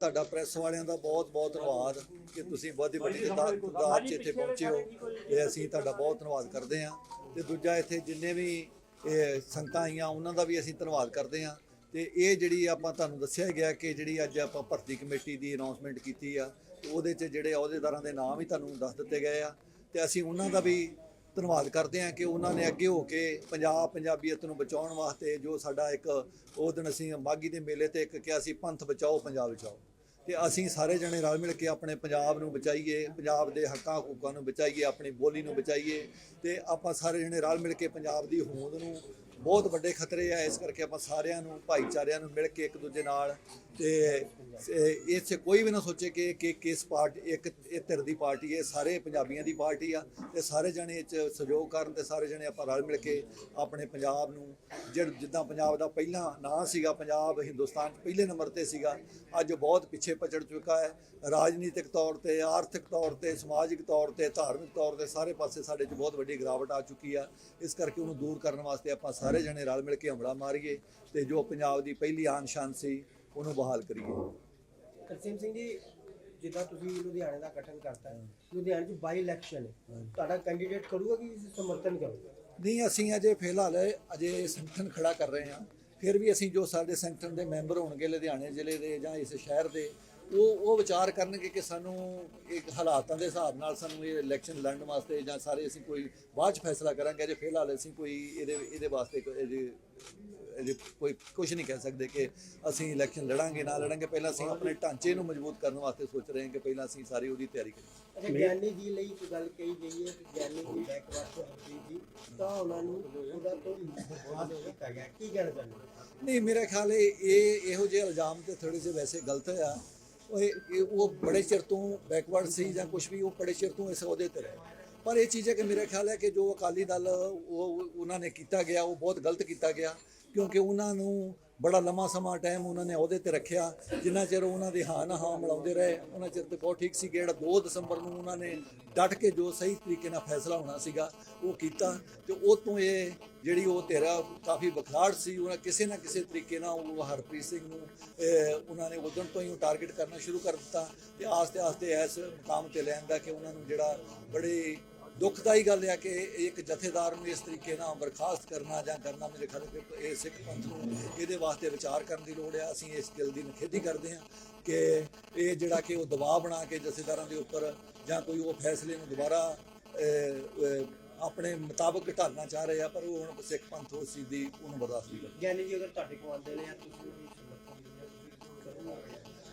ਤੁਹਾਡਾ ਪ੍ਰੈਸ ਵਾਲਿਆਂ ਦਾ ਬਹੁਤ ਬਹੁਤ ਧੰਨਵਾਦ ਕਿ ਤੁਸੀਂ ਬਹੁਤੀ ਵੱਡੀ ਤਾਦਾਦ 'ਚ ਇੱਥੇ ਪਹੁੰਚੇ ਹੋ। ਤੇ ਅਸੀਂ ਤੁਹਾਡਾ ਬਹੁਤ ਧੰਨਵਾਦ ਕਰਦੇ ਹਾਂ। ਤੇ ਦੂਜਾ ਇੱਥੇ ਜਿੰਨੇ ਵੀ ਇਹ ਸੰਗਤਾਂ ਆਈਆਂ, ਉਹਨਾਂ ਦਾ ਵੀ ਅਸੀਂ ਧੰਨਵਾਦ ਕਰਦੇ ਹਾਂ। ਤੇ ਇਹ ਜਿਹੜੀ ਆਪਾਂ ਤੁਹਾਨੂੰ ਦੱਸਿਆ ਗਿਆ ਕਿ ਜਿਹੜੀ ਅੱਜ ਆਪਾਂ ਭਰਤੀ ਕਮੇਟੀ ਦੀ ਅਨਾਉਂਸਮੈਂਟ ਕੀਤੀ ਆ ਉਹਦੇ 'ਚ ਜਿਹੜੇ ਅਹੁਦੇਦਾਰਾਂ ਦੇ ਨਾਮ ਹੀ ਤੁਹਾਨੂੰ ਦੱਸ ਦਿੱਤੇ ਗਏ ਆ। ਤੇ ਅਸੀਂ ਉਹਨਾਂ ਦਾ ਵੀ ਧੰਨਵਾਦ ਕਰਦੇ ਹਾਂ ਕਿ ਉਹਨਾਂ ਨੇ ਅੱਗੇ ਹੋ ਕੇ ਪੰਜਾਬ, ਪੰਜਾਬੀਅਤ ਨੂੰ ਬਚਾਉਣ ਵਾਸਤੇ ਜੋ ਸਾਡਾ ਇੱਕ, ਉਹ ਦਿਨ ਅਸੀਂ ਮਾਗੀ ਦੇ ਮੇਲੇ ਤੇ ਇੱਕ ਕਿਹਾ ਸੀ, ਪੰਥ ਬਚਾਓ, ਪੰਜਾਬ ਬਚਾਓ। ਤੇ ਅਸੀਂ ਸਾਰੇ ਜਣੇ ਰਲ ਮਿਲ ਕੇ ਆਪਣੇ ਪੰਜਾਬ ਨੂੰ ਬਚਾਈਏ, ਪੰਜਾਬ ਦੇ ਹੱਕਾਂ ਹਕੂਕਾਂ ਨੂੰ ਬਚਾਈਏ, ਆਪਣੀ ਬੋਲੀ ਨੂੰ ਬਚਾਈਏ ਤੇ ਆਪਾਂ ਸਾਰੇ ਜਣੇ ਰਲ ਮਿਲ ਕੇ ਪੰਜਾਬ ਦੀ ਹੋਂਦ ਨੂੰ ਬਹੁਤ ਵੱਡੇ ਖਤਰੇ ਆ। ਇਸ ਕਰਕੇ ਆਪਾਂ ਸਾਰਿਆਂ ਨੂੰ, ਭਾਈਚਾਰਿਆਂ ਨੂੰ ਮਿਲ ਕੇ ਇੱਕ ਦੂਜੇ ਨਾਲ ਤੇ ਇਹ- ਕੋਈ ਵੀ ਨਾ ਸੋਚੇ ਕਿ ਕਿ ਕਿਸ ਪਾਰਟੀ, ਇੱਕ, ਇਹ ਧਿਰ ਦੀ ਪਾਰਟੀ ਹੈ, ਸਾਰੇ ਪੰਜਾਬੀਆਂ ਦੀ ਪਾਰਟੀ ਆ, ਤੇ ਸਾਰੇ ਜਣੇ ਇਹ 'ਚ ਸਹਿਯੋਗ ਕਰਨ ਤੇ ਸਾਰੇ ਜਣੇ ਆਪਾਂ ਰਲ ਮਿਲ ਕੇ ਆਪਣੇ ਪੰਜਾਬ ਨੂੰ ਜਿਹੜਾ ਜਿੱਦਾਂ ਪੰਜਾਬ ਦਾ ਪਹਿਲਾ ਨਾਂ ਸੀਗਾ, ਪੰਜਾਬ ਹਿੰਦੁਸਤਾਨ 'ਚ ਪਹਿਲੇ ਨੰਬਰ ਤੇ ਸੀਗਾ, ਅੱਜ ਬਹੁਤ ਪਿੱਛੇ ਪਚੜ ਚੁੱਕਾ ਹੈ, ਰਾਜਨੀਤਿਕ ਤੌਰ ਤੇ, ਆਰਥਿਕ ਤੌਰ ਤੇ, ਸਮਾਜਿਕ ਤੌਰ ਤੇ, ਧਾਰਮਿਕ ਤੌਰ ਤੇ, ਸਾਰੇ ਪਾਸੇ ਸਾਡੇ 'ਚ ਬਹੁਤ ਵੱਡੀ ਗਿਰਾਵਟ ਆ ਚੁੱਕੀ ਆ, ਇਸ ਕਰਕੇ ਉਹਨੂੰ ਦੂਰ ਕਰਨ ਵਾਸਤੇ ਆਪਾਂ ਸਾਰੇ ਜਣੇ ਰਲ ਮਿਲ ਕੇ ਹਮਲਾ ਮਾਰੀਏ, ਤੇ ਜੋ ਪੰਜਾਬ ਦੀ ਪਹਿਲੀ ਆਨ ਸ਼ਾਨ ਸੀ ਉਹਨੂੰ ਬਹਾਲ ਕਰੀਏ। ਤਰਸੀਮ ਸਿੰਘ ਜੀ ਜਿੱਦਾਂ ਤੁਸੀਂ ਲੁਧਿਆਣੇ ਦਾ ਗਠਨ ਕਰਤਾ ਹੈ ਲੁਧਿਆਣੇ 'ਚ ਬਾਈ ਇਲੈਕਸ਼ਨ ਹੈ ਤੁਹਾਡਾ ਕੈਂਡੀਡੇਟ ਕਰੂਗਾ ਕਿ ਸਮਰਥਨ ਕਰੂਗਾ? ਨਹੀਂ ਅਸੀਂ ਅਜੇ ਫਿਲਹਾਲ ਅਜੇ ਸੰਗਠਨ ਖੜਾ ਕਰ ਰਹੇ ਹਾਂ। ਫਿਰ ਵੀ ਅਸੀਂ ਜੋ ਸਾਡੇ ਸੰਗਠਨ ਦੇ ਮੈਂਬਰ ਹੋਣਗੇ ਲੁਧਿਆਣੇ ਜ਼ਿਲ੍ਹੇ ਦੇ ਜਾਂ ਇਸ ਸ਼ਹਿਰ ਦੇ ਉਹ ਉਹ ਵਿਚਾਰ ਕਰਨਗੇ ਕਿ ਸਾਨੂੰ ਇੱਕ ਹਾਲਾਤਾਂ ਦੇ ਹਿਸਾਬ ਨਾਲ ਸਾਨੂੰ ਇਹ ਇਲੈਕਸ਼ਨ ਲੜਨ ਵਾਸਤੇ ਜਾਂ ਸਾਰੇ ਅਸੀਂ ਕੋਈ ਬਾਅਦ ਚ ਫੈਸਲਾ ਕਰਾਂਗੇ। ਅਜੇ ਫਿਲਹਾਲ ਅਸੀਂ ਕੋਈ ਇਹਦੇ ਇਹਦੇ ਵਾਸਤੇ ਕੋਈ ਕੁਝ ਨਹੀਂ ਕਹਿ ਸਕਦੇ ਕਿ ਅਸੀਂ ਇਲੈਕਸ਼ਨ ਲੜਾਂਗੇ ਨਾ ਲੜਾਂਗੇ। ਪਹਿਲਾਂ ਅਸੀਂ ਆਪਣੇ ਢਾਂਚੇ ਨੂੰ ਮਜ਼ਬੂਤ ਕਰਨ ਵਾਸਤੇ ਸੋਚ ਰਹੇ ਹਾਂ ਕਿ ਪਹਿਲਾਂ ਅਸੀਂ ਸਾਰੀ ਉਹਦੀ ਤਿਆਰੀ ਕਰੀਏ। ਅੱਛਾ ਗਿਆਨੀ ਜੀ ਲਈ ਇੱਕ ਗੱਲ ਕਹੀ ਗਈ ਹੈ ਕਿ ਗਿਆਨੀ ਜੀ ਬੈਕਵਰਡ ਹਰਪ੍ਰੀਤ ਜੀ ਤਾਂ ਉਹਨਾਂ ਨੂੰ ਉਹਦਾ ਤੋਂ ਬਾਅਦ ਕੀਤਾ ਗਿਆ। ਕੀ ਚਾਹੁੰਦੇ ਹੋ? ਨਹੀਂ ਮੇਰਾ ਖਿਆਲ ਹੈ ਇਹ ਇਹੋ ਜਿਹੇ ਇਲਜ਼ਾਮ ਤੇ ਥੋੜੇ ਜਿਹੇ ਵੈਸੇ ਗਲਤ ਆ ਉਹ ਬੜੇ ਚਿਰ ਤੋਂ ਬੈਕਵਰਡ ਸੀ ਜਾਂ ਕੁਝ ਵੀ ਉਹ ਬੜੇ ਚਿਰ ਤੋਂ ਇਸ ਅਹੁਦੇ ਤੇ ਰਹੇ। ਪਰ ਇਹ ਚੀਜ਼ ਹੈ ਕਿ ਮੇਰਾ ਖਿਆਲ ਹੈ ਕਿ ਜੋ ਅਕਾਲੀ ਦਲ ਉਹ ਉਹਨਾਂ ਨੇ ਕੀਤਾ ਗਿਆ ਉਹ ਬਹੁਤ ਗਲਤ ਕੀਤਾ ਗਿਆ। ਕਿਉਂਕਿ ਉਹਨਾਂ ਨੂੰ ਬੜਾ ਲੰਮਾ ਸਮਾਂ ਟਾਈਮ ਉਹਨਾਂ ਨੇ ਅਹੁਦੇ ਤੇ ਰੱਖਿਆ। ਜਿੰਨਾ ਚਿਰ ਉਹਨਾਂ ਦੇ ਹਾਂ ਨਾ ਹਾਂ ਮਿਲਾਉਂਦੇ ਰਹੇ, ਉਹਨਾਂ ਚਿਰ ਤੇ ਬਹੁਤ ਠੀਕ ਸੀ ਜਿਹੜਾ 2 ਦਸੰਬਰ ਨੂੰ ਉਹਨਾਂ ਨੇ ਡਟ ਕੇ ਜੋ ਸਹੀ ਤਰੀਕੇ ਨਾਲ ਫੈਸਲਾ ਹੋਣਾ ਸੀਗਾ, ਉਹ ਕੀਤਾ। ਤੇ ਉਹ ਤੋਂ ਇਹ ਜਿਹੜੀ ਉਹ ਤੇਰਾ ਕਾਫੀ ਬਖਲਾੜ ਸੀ ਉਹਨਾਂ ਕਿਸੇ ਨਾ ਕਿਸੇ ਤਰੀਕੇ ਨਾਲ ਉਹ ਹਰਪ੍ਰੀਤ ਸਿੰਘ ਨੂੰ ਉਹਨਾਂ ਨੇ ਉਦੋਂ ਤੋਂ ਹੀ ਉਹ ਟਾਰਗੇਟ ਕਰਨਾ ਸ਼ੁਰੂ ਕਰ ਦਿੱਤਾ। ਤੇ ਆਸਤੇ ਆਸਤੇ ਇਸ ਮੁਕਾਮ ਤੇ ਲਿਆਂਦਾ ਕਿ ਉਹਨਾਂ ਨੂੰ ਜਿਹੜਾ ਬੜੇ ਦੁੱਖਦਾਈ ਗੱਲ ਆ ਕਿ ਇੱਕ ਜਥੇਦਾਰ ਨੂੰ ਇਸ ਤਰੀਕੇ ਨਾਲ ਬਰਖਾਸਤ ਕਰਨਾ ਜਾਂ ਕਰਨਾ ਮੇਰੇ ਖਿਆਲ ਕਿ ਇਹ ਸਿੱਖ ਪੰਥ ਨੂੰ ਇਹਦੇ ਵਾਸਤੇ ਵਿਚਾਰ ਕਰਨ ਦੀ ਲੋੜ ਆ। ਅਸੀਂ ਇਸ ਗੱਲ ਦੀ ਨਿਖੇਧੀ ਕਰਦੇ ਹਾਂ ਕਿ ਇਹ ਜਿਹੜਾ ਕਿ ਉਹ ਦਬਾਅ ਬਣਾ ਕੇ ਜਥੇਦਾਰਾਂ ਦੇ ਉੱਪਰ ਜਾਂ ਕੋਈ ਉਹ ਫੈਸਲੇ ਨੂੰ ਦੁਬਾਰਾ ਆਪਣੇ ਮੁਤਾਬਕ ਢਾਲਣਾ ਚਾਹ ਰਹੇ ਆ, ਪਰ ਉਹ ਹੁਣ ਸਿੱਖ ਪੰਥ ਉਸ ਚੀਜ਼ ਦੀ ਉਹਨੂੰ ਬਰਦਾਸ਼ਤ ਨਹੀਂ ਕਰਦਾ। ਗਿਆਨੀ ਜੀ ਅਗਰ ਤੁਹਾਡੇ ਕੋਲ ਆਉਂਦੇ ਨੇ ਤੁਸੀਂ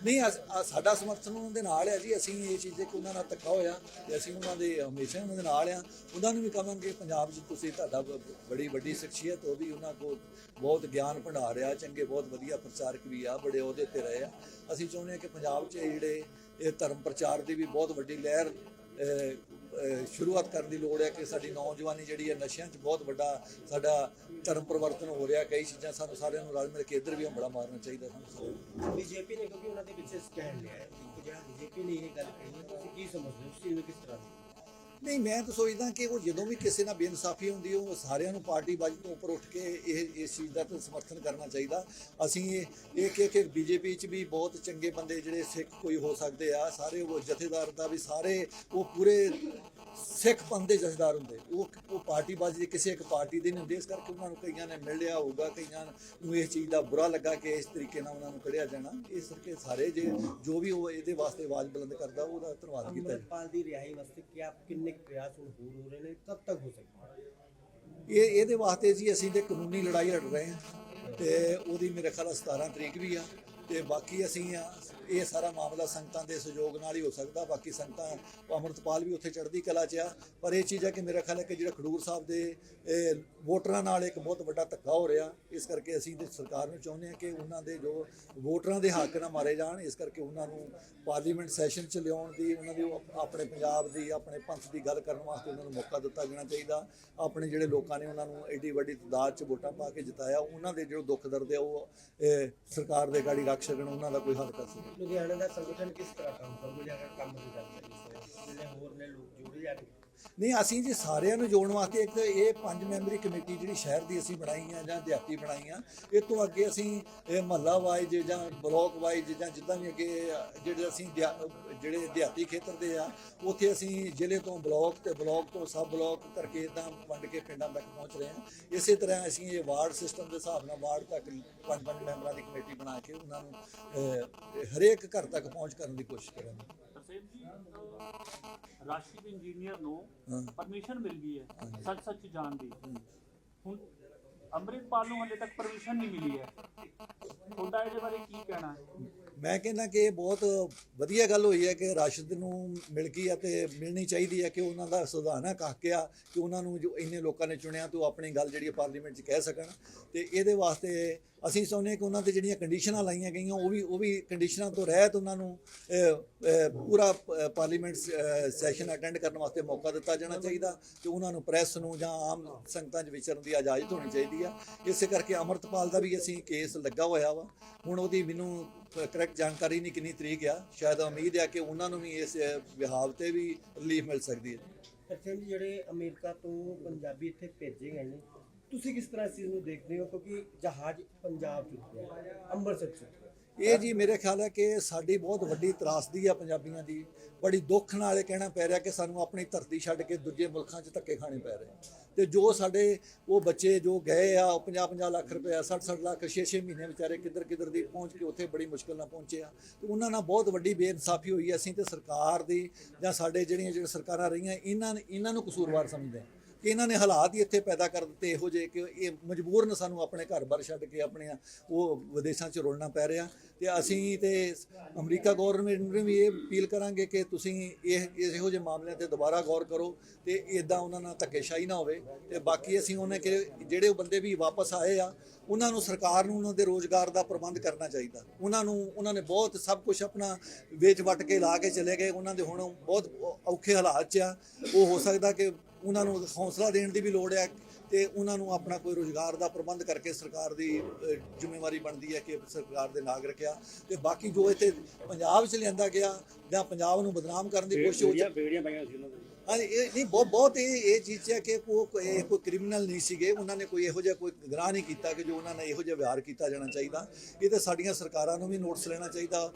ਨਹੀਂ ਅਸ- ਅ- ਸਾਡਾ ਸਮਰਥਨ ਉਹਨਾਂ ਦੇ ਨਾਲ ਹੈ ਜੀ। ਅਸੀਂ ਇਹ ਚੀਜ਼ ਦੇ ਕਿ ਉਹਨਾਂ ਨਾਲ ਧੱਕਾ ਹੋਇਆ ਤੇ ਅਸੀਂ ਉਹਨਾਂ ਦੇ ਹਮੇਸ਼ਾ ਉਹਨਾਂ ਦੇ ਨਾਲ ਆ ਉਹਨਾਂ ਨੂੰ ਵੀ ਕਹਾਂਗੇ ਪੰਜਾਬ 'ਚ ਤੁਸੀਂ ਤੁਹਾਡਾ ਬ- ਬੜੀ ਵੱਡੀ ਸ਼ਖਸੀਅਤ ਹੋ ਵੀ ਉਹਨਾਂ ਕੋਲ ਬਹੁਤ ਗਿਆਨ ਭੰਡਾਰ ਆ ਚੰਗੇ ਬਹੁਤ ਵਧੀਆ ਪ੍ਰਚਾਰਕ ਵੀ ਆ ਬੜੇ ਅਹੁਦੇ ਤੇ ਰਹੇ ਆ। ਅਸੀਂ ਚਾਹੁੰਦੇ ਹਾਂ ਕਿ ਪੰਜਾਬ 'ਚ ਇਹ ਜਿਹੜੇ ਇਹ ਧਰਮ ਪ੍ਰਚਾਰ ਦੀ ਵੀ ਬਹੁਤ ਵੱਡੀ ਲਹਿਰ ਅ, ਸ਼ੁਰੂਆਤ ਕਰਨ ਦੀ ਲੋੜ ਹੈ ਕਿ ਸਾਡੀ ਨੌਜਵਾਨੀ ਜਿਹੜੀ ਹੈ ਨਸ਼ਿਆਂ 'ਚ ਬਹੁਤ ਵੱਡਾ ਸਾਡਾ ਧਰਮ ਪਰਿਵਰਤਨ ਹੋ ਰਿਹਾ ਕਈ ਚੀਜ਼ਾਂ ਸਾਨੂੰ ਸਾਰਿਆਂ ਨੂੰ ਰਲ ਮਿਲ ਕੇ ਇੱਧਰ ਵੀ ਹੰਬੜਾ ਮਾਰਨਾ ਚਾਹੀਦਾ ਸਾਨੂੰ ਬੀਜੇਪੀ ਨੇ ਕਿਉਂਕਿ ਉਹਨਾਂ ਦੇ ਪਿੱਛੇ ਸਟੈਂਡ ਲਿਆ ਹੈ। ਜਿਹੜਾ ਬੀਜੇਪੀ ਨੇ ਇਹ ਗੱਲ ਕਹੀ ਹੈ, ਤੁਸੀਂ ਕੀ ਸਮਝਦੇ ਹੋ? ਉਸ ਚੀਜ਼ ਨੂੰ ਕਿਸ ਤਰ੍ਹਾਂ ਨਹੀਂ, ਮੈਂ ਤਾਂ ਸੋਚਦਾ ਕਿ ਉਹ ਜਦੋਂ ਵੀ ਕਿਸੇ ਨਾਲ ਬੇਇਨਸਾਫੀ ਹੁੰਦੀ ਉਹ ਸਾਰਿਆਂ ਨੂੰ ਪਾਰਟੀ ਬਾਜੀ ਤੋਂ ਉੱਪਰ ਉੱਠ ਕੇ ਇਹ, ਇਸ ਚੀਜ਼ ਦਾ ਤਾਂ ਸਮਰਥਨ ਕਰਨਾ ਚਾਹੀਦਾ। ਅਸੀਂ ਇਹ ਇੱਕ ਇੱਕ ਬੀਜੇਪੀ 'ਚ ਵੀ ਬਹੁਤ ਚੰਗੇ ਬੰਦੇ ਜਿਹੜੇ ਸਿੱਖ ਕੋਈ ਹੋ ਸਕਦੇ ਆ, ਸਾਰੇ ਉਹ ਜਥੇਦਾਰ ਦਾ ਵੀ ਸਾਰੇ, ਉਹ ਪੂਰੇ ਸਿੱਖ ਪੰਥ ਦੇ ਜਥੇਦਾਰ ਹੁੰਦੇ। ਉਹ ਉਹ ਪਾਰਟੀ ਬਾਜੀ ਦੇ ਕਿਸੇ ਇੱਕ ਪਾਰਟੀ ਦੇ ਨਹੀਂ ਹੁੰਦੇ। ਇਸ ਕਰਕੇ ਉਹਨਾਂ ਨੂੰ ਕਈਆਂ ਨੇ ਮਿਲ ਲਿਆ ਹੋਊਗਾ। ਕਈਆਂ ਨੂੰ ਇਸ ਚੀਜ਼ ਦਾ ਬੁਰਾ ਲੱਗਾ ਕਿ ਇਸ ਤਰੀਕੇ ਨਾਲ ਉਹਨਾਂ ਨੂੰ ਕੜਿਆ ਜਾਣਾ। ਇਸ ਕਰਕੇ ਸਾਰੇ ਜੇ ਜੋ ਵੀ ਉਹ ਇਹਦੇ ਵਾਸਤੇ ਆਵਾਜ਼ ਬੁਲੰਦ ਕਰਦਾ ਉਹਦਾ ਧੰਨਵਾਦ ਕੀਤਾ। ਅੰਮ੍ਰਿਤਪਾਲ ਦੀ ਰਿਹਾਈ ਵਾਸਤੇ ਕੀ ਆਪ ਕਿੰਨੇ ਪ੍ਰਯਾਸ ਹੁਣ ਹੋ ਰਹੇ ਨੇ? ਕਦ ਤੱਕ ਹੋ ਸਕਦਾ ਇਹ ਇਹਦੇ ਵਾਸਤੇ ਜੀ ਅਸੀਂ ਤੇ ਕਾਨੂੰਨੀ ਲੜਾਈ ਲੜ ਰਹੇ ਹਾਂ। ਤੇ ਉਹਦੀ ਮੇਰੇ ਖਿਆਲ ਨਾਲ 17 ਤਰੀਕ ਵੀ ਆ। ਤੇ ਬਾਕੀ ਅਸੀਂ ਆ, ਇਹ ਸਾਰਾ ਮਾਮਲਾ ਸੰਗਤਾਂ ਦੇ ਸਹਿਯੋਗ ਨਾਲ ਹੀ ਹੋ ਸਕਦਾ, ਬਾਕੀ ਸੰਗਤਾਂ, ਅੰਮ੍ਰਿਤਪਾਲ ਵੀ ਉੱਥੇ ਚੜ੍ਹਦੀ ਕਲਾ 'ਚ ਆ, ਪਰ ਇਹ ਚੀਜ਼ ਹੈ ਕਿ ਮੇਰਾ ਖਿਆਲ ਹੈ ਕਿ ਜਿਹੜਾ ਖਡੂਰ ਸਾਹਿਬ ਦੇ ਵੋਟਰਾਂ ਨਾਲ ਇੱਕ ਬਹੁਤ ਵੱਡਾ ਧੱਕਾ ਹੋ ਰਿਹਾ, ਇਸ ਕਰਕੇ ਅਸੀਂ ਸਰਕਾਰ ਨੂੰ ਚਾਹੁੰਦੇ ਹਾਂ ਕਿ ਉਹਨਾਂ ਦੇ ਜੋ ਵੋਟਰਾਂ ਦੇ ਹੱਕ ਨਾ ਮਾਰੇ ਜਾਣ, ਇਸ ਕਰਕੇ ਉਹਨਾਂ ਨੂੰ ਪਾਰਲੀਮੈਂਟ ਸੈਸ਼ਨ 'ਚ ਲਿਆਉਣ ਦੀ, ਉਹਨਾਂ ਦੀ ਆਪਣੇ ਪੰਜਾਬ ਦੀ, ਆਪਣੇ ਪੰਥ ਦੀ ਗੱਲ ਕਰਨ ਵਾਸਤੇ ਉਹਨਾਂ ਨੂੰ ਮੌਕਾ ਦਿੱਤਾ ਜਾਣਾ ਚਾਹੀਦਾ, ਆਪਣੇ ਜਿਹੜੇ ਲੋਕਾਂ ਨੇ ਉਹਨਾਂ ਨੂੰ ਐਡੀ ਵੱਡੀ ਤਾਦਾਦ 'ਚ ਵੋਟਾਂ ਪਾ ਕੇ ਜਿਤਾਇਆ, ਉਹਨਾਂ ਦੇ ਜੋ ਦੁੱਖ ਦਰਦ ਹੈ ਉਹ ਸਰਕਾਰ ਦੇ ਗਾੜੀ ਰੱਖ ਸਕਣ, ਉਹਨਾਂ ਦਾ ਕੋਈ ਹੱਲ ਕਰ ਸਕਣ। ਲੁਧਿਆਣਾ ਦਾ ਸੰਗਠਨ ਕਿਸ ਤਰ੍ਹਾਂ ਕੰਮ ਕਰੂਗਾ ਜਾਂ ਕੰਮ ਦੀ ਗੱਲ ਕਰੀਏ, ਜਿਹੜੇ ਹੋਰ ਨੇ ਲੋਕ ਜੁੜੇ ਜਾਣਗੇ ਨਹੀਂ, ਅਸੀਂ ਜੀ ਸਾਰਿਆਂ ਨੂੰ ਜੋੜਨ ਵਾਸਤੇ ਇੱਕ ਇਹ ਪੰਜ ਮੈਂਬਰੀ ਕਮੇਟੀ ਜਿਹੜੀ ਸ਼ਹਿਰ ਦੀ ਅਸੀਂ ਬਣਾਈ ਆ ਜਾਂ ਦਿਹਾਤੀ ਬਣਾਈ ਆ, ਇਹ ਤੋਂ ਅੱਗੇ ਅਸੀਂ ਮਹੱਲਾ ਵਾਈਜ਼ ਜਾਂ ਬਲਾਕ ਵਾਈਜ਼ ਜਾਂ ਜਿੱਦਾਂ ਵੀ ਅੱਗੇ ਜਿਹੜੇ ਅਸੀਂ ਦਿਹਾ- ਜਿਹੜੇ ਦਿਹਾਤੀ ਖੇਤਰ ਦੇ ਆ, ਉੱਥੇ ਅਸੀਂ ਜ਼ਿਲ੍ਹੇ ਤੋਂ ਬਲਾਕ ਤੇ ਬਲਾਕ ਤੋਂ ਸਬ ਬਲਾਕ ਕਰਕੇ ਇਦਾਂ ਵੰਡ ਕੇ ਪਿੰਡਾਂ ਤੱਕ ਪਹੁੰਚ ਰਹੇ ਹਾਂ ਇਸੇ ਤਰ੍ਹਾਂ ਅਸੀਂ ਇਹ ਵਾਰਡ ਸਿਸਟਮ ਦੇ ਹਿਸਾਬ ਨਾਲ ਵਾਰਡ ਤੱਕ ਪੰਜ ਪੰਜ ਮੈਂਬਰਾਂ ਦੀ ਕਮੇਟੀ ਬਣਾ ਕੇ ਉਹਨਾਂ ਨੂੰ ਹਰੇਕ ਘਰ ਤੱਕ ਪਹੁੰਚ ਕਰਨ ਦੀ ਕੋਸ਼ਿਸ਼ ਕਰਾਂਗੇ। ਰਾਸ਼ਟਰੀ ਇੰਜੀਨੀਅਰ ਨੂੰ। ਪਰਮਿਸ਼ਨ ਮਿਲ ਗਈ ਹੈ। ਸੱਚ ਸੱਚ ਜਾਣ ਦੀ ਹੁਣ ਅੰਮ੍ਰਿਤਪਾਲ ਨੂੰ ਹਲੇ ਤੱਕ ਪਰਮਿਸ਼ਨ ਨਹੀਂ ਮਿਲੀ ਹੈ ਤੁਹਾਡਾ ਇਹਦੇ ਬਾਰੇ ਕੀ ਕਹਿਣਾ ਹੈ ਮੈਂ ਕਹਿੰਦਾ ਕਿ ਇਹ ਬਹੁਤ ਵਧੀਆ ਗੱਲ ਹੋਈ ਹੈ ਕਿ ਰਾਸ਼ਦ ਨੂੰ ਮਿਲ ਗਈ ਹੈ ਤੇ ਮਿਲਣੀ ਚਾਹੀਦੀ ਹੈ ਕਿ ਉਹਨਾਂ ਦਾ ਸੁਧਾਰਨਾ ਹੱਕ ਆ ਕਿ ਉਹਨਾਂ ਨੂੰ ਜੋ ਇੰਨੇ ਲੋਕਾਂ ਨੇ ਚੁਣਿਆ ਤੇ ਉਹ ਆਪਣੀ ਗੱਲ ਜਿਹੜੀ ਹੈ ਪਾਰਲੀਮੈਂਟ 'ਚ ਕਹਿ ਸਕਣ ਤੇ ਇਹਦੇ ਵਾਸਤੇ ਅਸੀਂ ਚਾਹੁੰਦੇ ਹਾਂ ਕਿ ਉਹਨਾਂ ਤੇ ਜਿਹੜੀਆਂ ਕੰਡੀਸ਼ਨਾਂ ਲਾਈਆਂ ਗਈਆਂ, ਉਹ ਵੀ ਉਹ ਵੀ ਕੰਡੀਸ਼ਨਾਂ ਤੋਂ ਰਹਿਤ ਉਹਨਾਂ ਨੂੰ ਪੂਰਾ ਪ- ਪਾਰਲੀਮੈਂਟ ਸੈਸ਼ਨ ਅਟੈਂਡ ਕਰਨ ਵਾਸਤੇ ਮੌਕਾ ਦਿੱਤਾ ਜਾਣਾ ਚਾਹੀਦਾ ਤੇ ਉਹਨਾਂ ਨੂੰ ਪ੍ਰੈਸ ਨੂੰ ਜਾਂ ਆਮ ਸੰਗਤਾਂ 'ਚ ਵਿਚਰਨ ਦੀ ਇਜਾਜ਼ਤ ਹੋਣੀ ਚਾਹੀਦੀ ਆ। ਇਸੇ ਕਰਕੇ ਅਮਰਤਪਾਲ ਦਾ ਵੀ ਅਸੀਂ ਕੇਸ ਲੱਗਾ ਹੋਇਆ ਵਾ। ਹੁਣ ਉਹਦੀ ਮੈਨੂੰ ਕਰੈਕਟ ਜਾਣਕਾਰੀ ਨਹੀਂ ਕਿੰਨੀ ਤਰੀਕ ਆ। ਸ਼ਾਇਦ ਉਮੀਦ ਆ ਕਿ ਉਹਨਾਂ ਨੂੰ ਵੀ ਇਸ ਵਿਹਾਵ ਤੇ ਵੀ ਰਿਲੀਫ ਮਿਲ ਸਕਦੀ ਹੈ। ਤਰਸੇਮ ਜੀ ਜਿਹੜੇ ਅਮਰੀਕਾ ਤੋਂ ਪੰਜਾਬੀ ਇੱਥੇ ਭੇਜੇ ਗਏ ਨੇ ਤੁਸੀਂ ਕਿਸ ਤਰ੍ਹਾਂ ਇਸ ਚੀਜ਼ ਨੂੰ ਦੇਖਦੇ ਹੋ? ਕਿਉਂਕਿ ਜਹਾਜ਼ ਪੰਜਾਬ ਚੁੱਕਿਆ ਅੰਮ੍ਰਿਤਸਰ ਚੁੱਕਿਆ। ਇਹ ਜੀ ਮੇਰੇ ਖਿਆਲ ਹੈ ਕਿ ਸਾਡੀ ਬਹੁਤ ਵੱਡੀ ਤਰਾਸਦੀ ਆ ਪੰਜਾਬੀਆਂ ਦੀ। ਬੜੀ ਦੁੱਖ ਨਾਲ ਇਹ ਕਹਿਣਾ ਪੈ ਰਿਹਾ ਕਿ ਸਾਨੂੰ ਆਪਣੀ ਧਰਤੀ ਛੱਡ ਕੇ ਦੂਜੇ ਮੁਲਕਾਂ 'ਚ ਧੱਕੇ ਖਾਣੇ ਪੈ ਰਹੇ। ਤੇ ਜੋ ਸਾਡੇ ਉਹ ਬੱਚੇ ਜੋ ਗਏ ਆ 50 50 ਲੱਖ ਰੁਪਏ 60 60 ਲੱਖ 6 6 ਮਹੀਨੇ ਵਿਚਾਰੇ ਕਿੱਧਰ ਕਿੱਧਰ ਦੀ ਪਹੁੰਚ ਕੇ ਉੱਥੇ ਬੜੀ ਮੁਸ਼ਕਲ ਨਾਲ ਪਹੁੰਚੇ ਆ ਤੇ ਉਹਨਾਂ ਨਾਲ ਬਹੁਤ ਵੱਡੀ ਬੇਇਨਸਾਫੀ ਹੋਈ ਹੈ। ਅਸੀਂ ਤੇ ਸਰਕਾਰ ਦੀ ਜਾਂ ਸਾਡੇ ਜਿਹੜੀਆਂ ਜਿਹੜੀਆਂ ਸਰਕਾਰਾਂ ਰਹੀਆਂ, ਇਹਨਾਂ ਇਹਨਾਂ ਨੂੰ ਕਸੂਰਵਾਰ ਸਮਝਦੇ ਹਾਂ ਕਿ ਇਹਨਾਂ ਨੇ ਹਾਲਾਤ ਹੀ ਇੱਥੇ ਪੈਦਾ ਕਰ ਦਿੱਤੇ ਇਹੋ ਜਿਹੇ ਕਿ ਇਹ ਮਜਬੂਰਨ ਸਾਨੂੰ ਆਪਣੇ ਘਰ-ਬਾਰ ਛੱਡ ਕੇ ਆਪਣੇ ਉਹ ਵਿਦੇਸ਼ਾਂ 'ਚ ਰੁਲਣਾ ਪੈ ਰਿਹਾ। ਤੇ ਅਸੀਂ ਤੇ ਅਮਰੀਕਾ ਗਵਰਨਮੈਂਟ ਨੂੰ ਵੀ ਇਹ ਅਪੀਲ ਕਰਾਂਗੇ ਕਿ ਤੁਸੀਂ ਇਹ, ਇਹੋ ਜਿਹੇ ਮਾਮਲਿਆਂ ਤੇ ਦੁਬਾਰਾ ਗੌਰ ਕਰੋ ਤੇ ਇਦਾਂ ਉਹਨਾਂ ਨਾਲ ਧੱਕੇਸ਼ਾਹੀ ਨਾ ਹੋਵੇ। ਤੇ ਬਾਕੀ ਅਸੀਂ ਉਹਨੇ ਕਿ ਜਿਹੜੇ ਉਹ ਬੰਦੇ ਵੀ ਵਾਪਸ ਆਏ ਆ, ਉਹਨਾਂ ਨੂੰ ਸਰਕਾਰ ਨੂੰ ਉਹਨਾਂ ਦੇ ਰੋਜ਼ਗਾਰ ਦਾ ਪ੍ਰਬੰਧ ਕਰਨਾ ਚਾਹੀਦਾ। ਉਹਨਾਂ ਨੂੰ, ਉਹਨਾਂ ਨੇ ਬਹੁਤ ਸਭ ਕੁਝ ਆਪਣਾ ਵੇਚ ਵਟ ਕੇ ਲਾ ਕੇ ਚਲੇ ਗਏ। ਉਹਨਾਂ ਦੇ ਹੁਣ ਬਹੁਤ ਔਖੇ ਹਾਲਾਤ 'ਚ ਆ। ਉਹ ਹੋ ਸਕਦਾ ਕਿ ਉਹਨਾਂ ਨੂੰ ਹੌਸਲਾ ਦੇਣ ਦੀ ਵੀ ਲੋੜ ਹੈ ਤੇ ਉਹਨਾਂ ਨੂੰ ਆਪਣਾ ਕੋਈ ਰੋਜ਼ਗਾਰ ਦਾ ਪ੍ਰਬੰਧ ਕਰਕੇ ਸਰਕਾਰ ਦੀ ਜ਼ਿੰਮੇਵਾਰੀ ਬਣਦੀ ਹੈ ਕਿ ਸਰਕਾਰ ਦੇ ਨਾਗਰਿਕ ਆ। ਤੇ ਬਾਕੀ ਜੋ ਇੱਥੇ ਪੰਜਾਬ 'ਚ ਲਿਆਂਦਾ ਗਿਆ ਜਾਂ ਪੰਜਾਬ ਨੂੰ ਬਦਨਾਮ ਕਰਨ ਦੀ ਕੋਸ਼ਿਸ਼ ਹੋ ਬੇੜੀਆਂ ਪਾਈਆਂ ਸੀ ਉਹਨਾਂ ਦੇ। ਹਾਂਜੀ ਇਹ ਨਹੀਂ ਬਹੁਤ ਬਹੁਤ ਇਹ ਇਹ ਚੀਜ਼ ਹੈ ਕਿ ਇਹ ਕੋਈ ਕ੍ਰਿਮੀਨਲ ਨਹੀਂ ਸੀਗੇ। ਉਹਨਾਂ ਨੇ ਕੋਈ ਇਹੋ ਜਿਹਾ ਕੋਈ ਗੁਨਾਹ ਨਹੀਂ ਕੀਤਾ ਕਿ ਜੋ ਉਹਨਾਂ ਨੇ ਇਹੋ ਜਿਹਾ ਵਿਹਾਰ ਕੀਤਾ ਜਾਣਾ ਚਾਹੀਦਾ। ਇਹ ਤਾਂ ਸਾਡੀਆਂ ਸਰਕਾਰਾਂ ਨੂੰ ਵੀ ਨੋਟਿਸ ਲੈਣਾ ਚਾਹੀਦਾ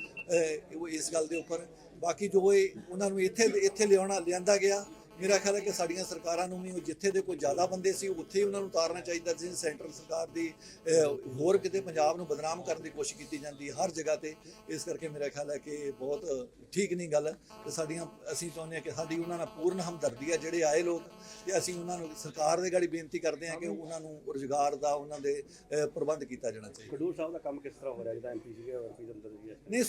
ਉਹ ਇਸ ਗੱਲ ਦੇ ਉੱਪਰ। ਬਾਕੀ ਜੋ ਇਹ ਉਹਨਾਂ ਨੂੰ ਇੱਥੇ ਇੱਥੇ ਲਿਆਉਣਾ ਲਿਆਂਦਾ ਗਿਆ ਮੇਰਾ ਖਿਆਲ ਹੈ ਕਿ ਸਾਡੀਆਂ ਸਰਕਾਰਾਂ ਨੂੰ ਵੀ ਉਹ ਜਿੱਥੇ ਦੇ ਕੋਈ ਜ਼ਿਆਦਾ ਬੰਦੇ ਸੀ ਉੱਥੇ ਹੀ ਉਹਨਾਂ ਨੂੰ ਉਤਾਰਨਾ ਚਾਹੀਦਾ ਸੀ ਸੈਂਟਰਲ ਸਰਕਾਰ ਦੀ ਹੋਰ ਕਿਤੇ ਪੰਜਾਬ ਨੂੰ ਬਦਨਾਮ ਕਰਨ ਦੀ ਕੋਸ਼ਿਸ਼ ਕੀਤੀ ਜਾਂਦੀ ਹਰ ਜਗ੍ਹਾ ਤੇ। ਇਸ ਕਰਕੇ ਮੇਰਾ ਖਿਆਲ ਹੈ ਕਿ ਬਹੁਤ ਠੀਕ ਨਹੀਂ ਗੱਲ ਤੇ ਸਾਡੀਆਂ ਅਸੀਂ ਚਾਹੁੰਦੇ ਹਾਂ ਕਿ ਸਾਡੀ ਉਹਨਾਂ ਨਾਲ ਪੂਰਨ ਹਮਦਰਦੀ ਹੈ ਜਿਹੜੇ ਆਏ ਲੋਕ ਤੇ ਅਸੀਂ ਉਹਨਾਂ ਨੂੰ ਸਰਕਾਰ ਦੇ ਗਾੜੀ ਬੇਨਤੀ ਕਰਦੇ ਹਾਂ ਕਿ ਉਹਨਾਂ ਨੂੰ ਰੁਜ਼ਗਾਰ ਦਾ ਉਹਨਾਂ ਦੇ ਪ੍ਰਬੰਧ ਕੀਤਾ ਜਾਣਾ ਚਾਹੀਦਾ। ਖਡੂਰ ਸਾਹਿਬ ਦਾ ਕੰਮ ਕਿਸ ਤਰ੍ਹਾਂ ਹੋ ਰਿਹਾ ਜਿਹਦਾ ਐਮਪੀ ਸੀਗੇ ਐਮਪੀ ਦੇ ਅੰਦਰ ਜੀ? ਨਹੀਂ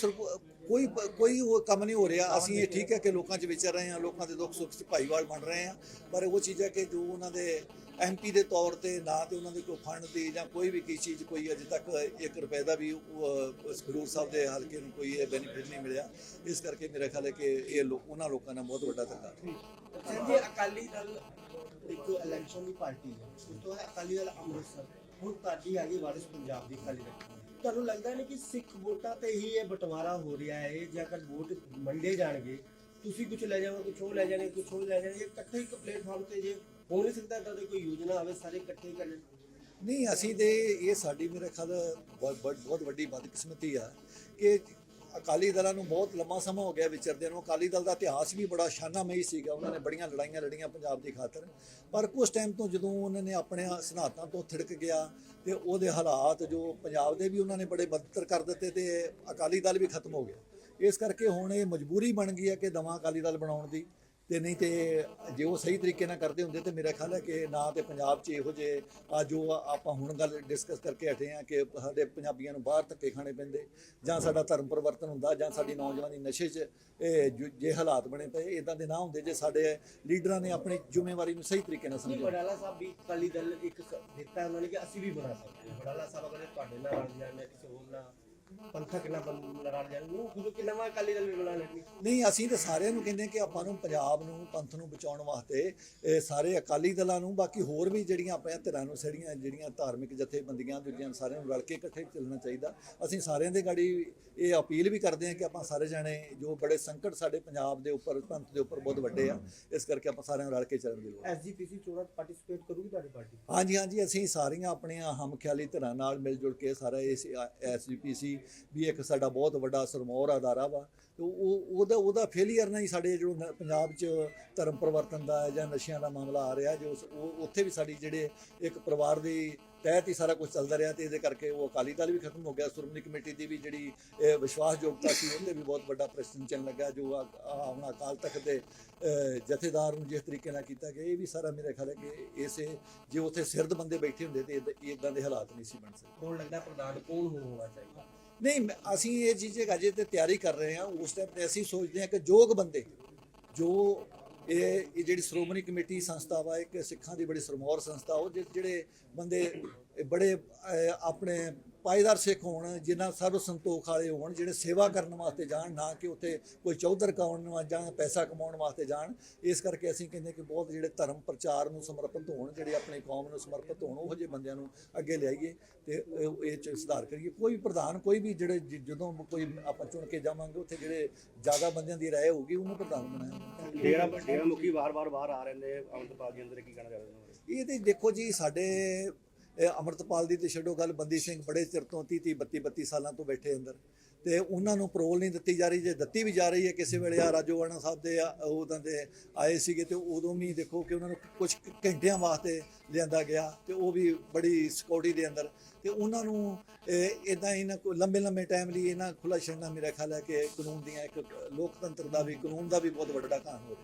ਕੋਈ ਕੋਈ ਉਹ ਕੰਮ ਨਹੀਂ ਹੋ ਰਿਹਾ। ਅਸੀਂ ਇਹ ਠੀਕ ਹੈ ਕਿ ਲੋਕਾਂ 'ਚ ਵਿਚਰ ਰਹੇ ਹਾਂ ਲੋਕਾਂ ਦੇ ਦੁੱਖ ਸੁੱਖ 'ਚ ਭਾਈਵਾਲ ਬਣ ਰਹੇ ਹਾਂ। ਪਰ ਉਹ ਚੀਜ਼ ਹੈ ਕਿ ਜੋ ਉਹਨਾਂ ਦੇ ਐਮਪੀ ਦੇ ਤੌਰ ਤੇ ਨਾ ਤੇ ਉਹਨਾਂ ਦੇ ਕੋਈ ਫੰਡ ਦੀ ਜਾਂ ਕੋਈ ਵੀ ਕੀ ਚੀਜ਼ ਕੋਈ ਅਜੇ ਤੱਕ 1 ਰੁਪਏ ਦਾ ਵੀ ਖਡੂਰ ਸਾਹਿਬ ਦੇ ਹਲਕੇ ਨੂੰ ਕੋਈ ਬੈਨੀਫਿਟ ਨਹੀਂ ਮਿਲਿਆ। ਇਸ ਕਰਕੇ ਮੇਰਾ ਖਿਆਲ ਹੈ ਕਿ ਇਹ ਉਹਨਾਂ ਲੋਕਾਂ ਨਾਲ ਬਹੁਤ ਵੱਡਾ ਧੱਕਾ। ਤਰਸੇਮ ਜੀ ਅਕਾਲੀ ਦਲ ਇੱਕ ਇਲੈਕਸ਼ਨ ਦੀ ਪਾਰਟੀ ਹੈ ਉਸ ਤੋਂ ਹੈ ਅਕਾਲੀ ਦਲ ਅੰਮ੍ਰਿਤਸਰ, ਹੁਣ ਤੁਹਾਡੀ ਆ ਗਈ ਵਾਰਿਸ ਪੰਜਾਬ ਦੀ ਅਕਾਲੀ ਦਲ। ਤੁਹਾਨੂੰ ਲੱਗਦਾ ਨਹੀਂ ਕਿ ਸਿੱਖ ਵੋਟਾਂ ਤੇ ਹੀ ਇਹ ਬਟਵਾਰਾ ਹੋ ਰਿਹਾ ਹੈ? ਜੇਕਰ ਵੋਟ ਮੰਡੇ ਜਾਣਗੇ ਤੁਸੀਂ ਕੁਝ ਲੈ ਜਾਓ ਕੁਝ ਉਹ ਲੈ ਜਾਣਗੇ ਕੁਝ ਉਹ ਲੈ ਜਾਣਗੇ। ਇਕੱਠੇ ਇੱਕ ਪਲੇਟਫਾਰਮ ਤੇ ਜੇ ਹੋ ਨਹੀਂ ਸਕਦਾ ਤਾਂ ਕੋਈ ਯੋਜਨਾ ਆਵੇ, ਸਾਰੇ ਇਕੱਠੇ ਕਰਨ। ਨਹੀਂ, ਅਸੀਂ ਤੇ ਇਹ ਸਾਡੀ ਮੇਰੇ ਖਿਆਲ ਬਹੁਤ ਬਹੁਤ- ਬਹੁਤ ਵੱਡੀ ਬਦਕਿਸਮਤੀ ਆ ਕਿ ਅਕਾਲੀ ਦਲਾਂ ਨੂੰ ਬਹੁਤ ਲੰਮਾ ਸਮਾਂ ਹੋ ਗਿਆ ਵਿਚਰਦਿਆਂ ਨੂੰ। ਅਕਾਲੀ ਦਲ ਦਾ ਇਤਿਹਾਸ ਵੀ ਬੜਾ ਸ਼ਾਨਾਮਈ ਸੀਗਾ। ਉਹਨਾਂ ਨੇ ਬੜੀਆਂ ਲੜਾਈਆਂ ਲੜੀਆਂ ਪੰਜਾਬ ਦੀ ਖਾਤਰ। ਪਰ ਕੁਝ ਟਾਈਮ ਤੋਂ ਜਦੋਂ ਉਹਨਾਂ ਨੇ ਆਪਣੇ ਸਨਾਤਾਂ ਤੋਂ ਥਿੜਕ ਗਿਆ ਤੇ ਉਹਦੇ ਹਾਲਾਤ ਜੋ ਪੰਜਾਬ ਦੇ ਵੀ ਉਹਨਾਂ ਨੇ ਬੜੇ ਬਦਤਰ ਕਰ ਦਿੱਤੇ ਤੇ ਅਕਾਲੀ ਦਲ ਵੀ ਖਤਮ ਹੋ ਗਿਆ। ਇਸ ਕਰਕੇ ਹੁਣ ਇਹ ਮਜਬੂਰੀ ਬਣ ਗਈ ਹੈ ਕਿ ਦਵਾ ਅਕਾਲੀ ਦਲ ਬਣਾਉਣ ਦੀ ਤੇ ਨਹੀਂ ਤੇ ਜੇ ਉਹ ਸਹੀ ਤਰੀਕੇ ਨਾਲ ਕਰਦੇ ਹੁੰਦੇ ਤੇ ਮੇਰਾ ਖਿਆਲ ਹੈ ਕਿ ਨਾ ਤੇ ਪੰਜਾਬ 'ਚ ਇਹੋ ਜਿਹੇ ਆ ਜੋ ਆਪਾਂ ਹੁਣ ਗੱਲ ਡਿਸਕਸ ਕਰਕੇ ਹਟੇ ਆ ਕਿ ਸਾਡੇ ਪੰਜਾਬੀਆਂ ਨੂੰ ਬਾਹਰ ਧੱਕੇ ਖਾਣੇ ਪੈਂਦੇ ਜਾਂ ਸਾਡਾ ਧਰਮ ਪਰਿਵਰਤਨ ਹੁੰਦਾ ਜਾਂ ਸਾਡੀ ਨੌਜਵਾਨੀ ਨਸ਼ੇ 'ਚ, ਇਹ ਜੇ ਹਾਲਾਤ ਬਣੇ ਪਏ ਇਦਾਂ ਦੇ ਨਾ ਹੁੰਦੇ ਜੇ ਸਾਡੇ ਲੀਡਰਾਂ ਨੇ ਆਪਣੀ ਜ਼ਿੰਮੇਵਾਰੀ ਨੂੰ ਸਹੀ ਤਰੀਕੇ ਨਾਲ ਨਹੀਂ ਸਮਝਿਆ। ਬਡਾਲਾ ਸਾਹਿਬ ਵੀ ਅਕਾਲੀ ਦਲ ਇੱਕ ਦਿੱਤਾ ਉਹਨਾਂ ਨੇ ਕਿ ਅਸੀਂ ਵੀ ਬਣਾ ਸਕਦੇ ਹਾਂ। ਬਡਾਲਾ ਸਾਹਿਬ, ਅਗਰ ਤੁਹਾਡੇ ਨਾਲ ਰਲ ਜਾਣ ਕਿਸੇ ਹੋਰ ਨਾਲ ਪੰਥਕ ਨਾ ਬੰ- ਲੜਾ ਜਾਣਗੇ? ਕਿਉਂਕਿ ਕਿ ਨਵਾਂ ਅਕਾਲੀ ਦਲ ਵੀ ਬਣਾ ਲੈਣਗੇ? ਨਹੀਂ ਅਸੀਂ ਤਾਂ ਸਾਰਿਆਂ ਨੂੰ ਕਹਿੰਦੇ ਕਿ ਆਪਾਂ ਨੂੰ ਪੰਜਾਬ ਨੂੰ ਪੰਥ ਨੂੰ ਬਚਾਉਣ ਵਾਸਤੇ ਇਹ ਸਾਰੇ ਅਕਾਲੀ ਦਲਾਂ ਨੂੰ ਬਾਕੀ ਹੋਰ ਵੀ ਜਿਹੜੀਆਂ ਆਪਣੀਆਂ ਧਿਰਾਂ ਨੂੰ ਸੜੀਆਂ ਜਿਹੜੀਆਂ ਧਾਰਮਿਕ ਜਥੇਬੰਦੀਆਂ ਦੂਜੀਆਂ ਸਾਰਿਆਂ ਨੂੰ ਰਲ ਕੇ ਇਕੱਠੇ ਚੱਲਣਾ ਚਾਹੀਦਾ। ਅਸੀਂ ਸਾਰਿਆਂ ਦੇ ਗਾੜੀ ਇਹ ਅਪੀਲ ਵੀ ਕਰਦੇ ਹਾਂ ਕਿ ਆਪਾਂ ਸਾਰੇ ਜਾਣੇ ਜੋ ਬੜੇ ਸੰਕਟ ਸਾਡੇ ਪੰਜਾਬ ਦੇ ਉੱਪਰ ਪੰਥ ਦੇ ਉੱਪਰ ਬਹੁਤ ਵੱਡੇ ਆ ਇਸ ਕਰਕੇ ਆਪਾਂ ਸਾਰਿਆਂ ਨੂੰ ਰਲ ਕੇ ਚੱਲਣ ਦੀ ਲੋੜ ਹੈ। ਐਸਜੀਪੀਸੀ ਚੋਣਾਂ ਪਾਰਟਿਸਿਪੇਟ ਕਰੂਗੀ ਤੁਹਾਡੀ ਪਾਰਟੀ? ਹਾਂਜੀ ਹਾਂਜੀ ਅਸੀਂ ਸਾਰੀਆਂ ਆਪਣੀਆਂ ਹਮਖਿਆਲੀ ਧਿਰਾਂ ਨਾਲ ਮਿਲ ਜੁਲ ਕੇ ਸਾਰਾ ਇਸ ਐਸਜੀਪੀਸੀ ਵੀ ਇੱਕ ਸਾਡਾ ਬਹੁਤ ਵੱਡਾ ਸਰਮੌਰ ਅਦਾਰਾ ਵਾ ਤੇ ਉਹ ਉਹਦਾ ਉਹਦਾ ਫੇਲੀਅਰ ਨਾਲ ਹੀ ਸਾਡੇ ਜੋ ਪੰਜਾਬ 'ਚ ਧਰਮ ਪਰਿਵਰਤਨ ਦਾ ਜਾਂ ਨਸ਼ਿਆਂ ਦਾ ਮਾਮਲਾ ਆ ਰਿਹਾ ਜੋ ਉੱਥੇ ਵੀ ਸਾਡੀ ਜਿਹੜੇ ਇੱਕ ਪਰਿਵਾਰ ਦੀ ਤਹਿਤ ਹੀ ਸਾਰਾ ਕੁਝ ਚੱਲਦਾ ਰਿਹਾ ਤੇ ਇਹਦੇ ਕਰਕੇ ਉਹ ਅਕਾਲੀ ਦਲ ਵੀ ਖਤਮ ਹੋ ਗਿਆ ਸ਼੍ਰੋਮਣੀ ਕਮੇਟੀ ਦੀ ਵੀ ਜਿਹੜੀ ਵਿਸ਼ਵਾਸਯੋਗਤਾ ਸੀ ਉਹਦੇ ਵੀ ਬਹੁਤ ਵੱਡਾ ਪ੍ਰਸ਼ਨ ਚਿੰਨ੍ਹ ਲੱਗਾ ਜੋ ਆ- ਅਕਾਲ ਤਖਤ ਦੇ ਅਹ, ਜਥੇਦਾਰ ਨੂੰ ਜਿਸ ਤਰੀਕੇ ਨਾਲ ਕੀਤਾ ਗਿਆ ਇਹ ਵੀ ਸਾਰਾ ਮੇਰੇ ਖਿਆਲ ਹੈ ਕਿ ਇਸੇ ਜੇ ਉੱਥੇ ਸਿਰਦ ਬੰਦੇ ਬੈਠੇ ਹੁੰਦੇ ਤੇ ਇਦਾਂ ਦੇ ਹਾਲਾਤ ਨਹੀਂ ਸੀ ਬਣ ਸਕਦੇ। ਕੌਣ ਲੱਗਦਾ ਪ੍ਰਧਾਨ ਕੌਣ ਹੋਣਾ ਚਾਹੀਦਾ? ਨਹੀਂ ਅਸੀਂ ਇਹ ਚੀਜ਼ ਅਜੇ ਤੇ ਤਿਆਰੀ ਕਰ ਰਹੇ ਹਾਂ, ਉਸ ਟਾਈਮ ਤੇ ਅਸੀਂ ਸੋਚਦੇ ਹਾਂ ਕਿ ਯੋਗ ਬੰਦੇ, ਜੋ ਇਹ ਇਹ ਜਿਹੜੀ ਸ਼੍ਰੋਮਣੀ ਕਮੇਟੀ ਸੰਸਥਾ ਵਾ, ਇੱਕ ਸਿੱਖਾਂ ਦੀ ਬੜੀ ਸਰਮੌਰ ਸੰਸਥਾ, ਉਹ ਜਿਹੜੇ ਬੰਦੇ ਬੜੇ ਆਪਣੇ ਪਾਇਦਾਰ ਸਿੱਖ ਹੋਣ ਜਿਨ੍ਹਾਂ ਸਰਬ ਸੰਤੋਖ ਵਾਲੇ ਹੋਣ ਜਿਹੜੇ ਸੇਵਾ ਕਰਨ ਵਾਸਤੇ ਜਾਣ ਨਾ ਕਿ ਉੱਥੇ ਕੋਈ ਚੌਧਰ ਕਾਉਣ ਨੂੰ ਜਾਂ ਪੈਸਾ ਕਮਾਉਣ ਵਾਸਤੇ ਜਾਣ ਇਸ ਕਰਕੇ ਅਸੀਂ ਕਹਿੰਦੇ ਕਿ ਬਹੁਤ ਜਿਹੜੇ ਧਰਮ ਪ੍ਰਚਾਰ ਨੂੰ ਸਮਰਪਿਤ ਹੋਣ ਜਿਹੜੇ ਆਪਣੀ ਕੌਮ ਨੂੰ ਸਮਰਪਿਤ ਹੋਣ ਉਹੋ ਜਿਹੇ ਬੰਦਿਆਂ ਨੂੰ ਅੱਗੇ ਲਿਆਈਏ ਤੇ ਇਹ ਚ ਸੁਧਾਰ ਕਰੀਏ। ਕੋਈ ਵੀ ਪ੍ਰਧਾਨ ਕੋਈ ਵੀ ਜਿਹੜੇ ਜਦੋਂ ਕੋਈ ਆਪਾਂ ਚੁਣ ਕੇ ਜਾਵਾਂਗੇ ਉੱਥੇ ਜਿਹੜੇ ਜ਼ਿਆਦਾ ਬੰਦਿਆਂ ਦੀ ਰਾਏ ਹੋਊਗੀ ਉਹਨੂੰ ਪ੍ਰਧਾਨ ਬਣਾਇਆ ਡੇਰਾ ਡੇਰਾ ਮੁਖੀ ਵਾਰ-ਵਾਰ ਬਾਹਰ ਆ ਰਹੇ ਨੇ ਅਮਰਪਾਲ ਜੀ ਅੰਦਰ ਕੀ ਕਹਿਣਾ ਚਾਹੁੰਦੇ ਨੇ ਇਹ ਤੇ ਦੇਖੋ ਜੀ ਸਾਡੇ ਅਮਰਤਪਾਲ ਦੀ ਤੇ ਛੱਡੋ ਗੱਲ, ਬੰਦੀ ਸਿੰਘ ਬੜੇ ਚਿਰ ਤੋਂ 30 30 32 32 ਸਾਲਾਂ ਤੋਂ ਬੈਠੇ ਅੰਦਰ। ਤੇ ਉਹਨਾਂ ਨੂੰ ਪਰੋਲ ਨਹੀਂ ਦਿੱਤੀ ਜਾ ਰਹੀ, ਜੇ ਦਿੱਤੀ ਵੀ ਜਾ ਰਹੀ ਹੈ ਕਿਸੇ ਵੇਲੇ ਆ ਰਾਜੋਵਾਨਾ ਸਾਹਿਬ ਦੇ ਆ- ਦੇ ਆਏ ਸੀਗੇ ਤੇ ਉਦੋਂ ਵੀ ਦੇਖੋ ਕਿ ਉਹਨਾਂ ਨੂੰ ਕੁਝ ਘੰਟਿਆਂ ਵਾਸਤੇ ਲਿਆਂਦਾ ਗਿਆ ਤੇ ਉਹ ਵੀ ਬੜੀ ਸਿਕਿਉਰਿਟੀ ਦੇ ਅੰਦਰ। ਤੇ ਉਹਨਾਂ ਨੂੰ ਇਦਾਂ ਇਹਨਾਂ ਕੋ ਲੰਬੇ ਲੰਬੇ ਟਾਈਮ ਲਈ ਇਹਨਾਂ ਖੁੱਲਾ ਛੱਡਣਾ ਮੇਰਾ ਖਿਆਲ ਹੈ ਕਿ ਕਾਨੂੰਨ ਦੀਆਂ ਇੱਕ ਲੋਕਤੰਤਰ ਦਾ ਵੀ, ਕਾਨੂੰਨ ਦਾ ਵੀ ਬਹੁਤ ਵੱਡਾ ਘਾਣ ਹੋ ਰਿਹਾ।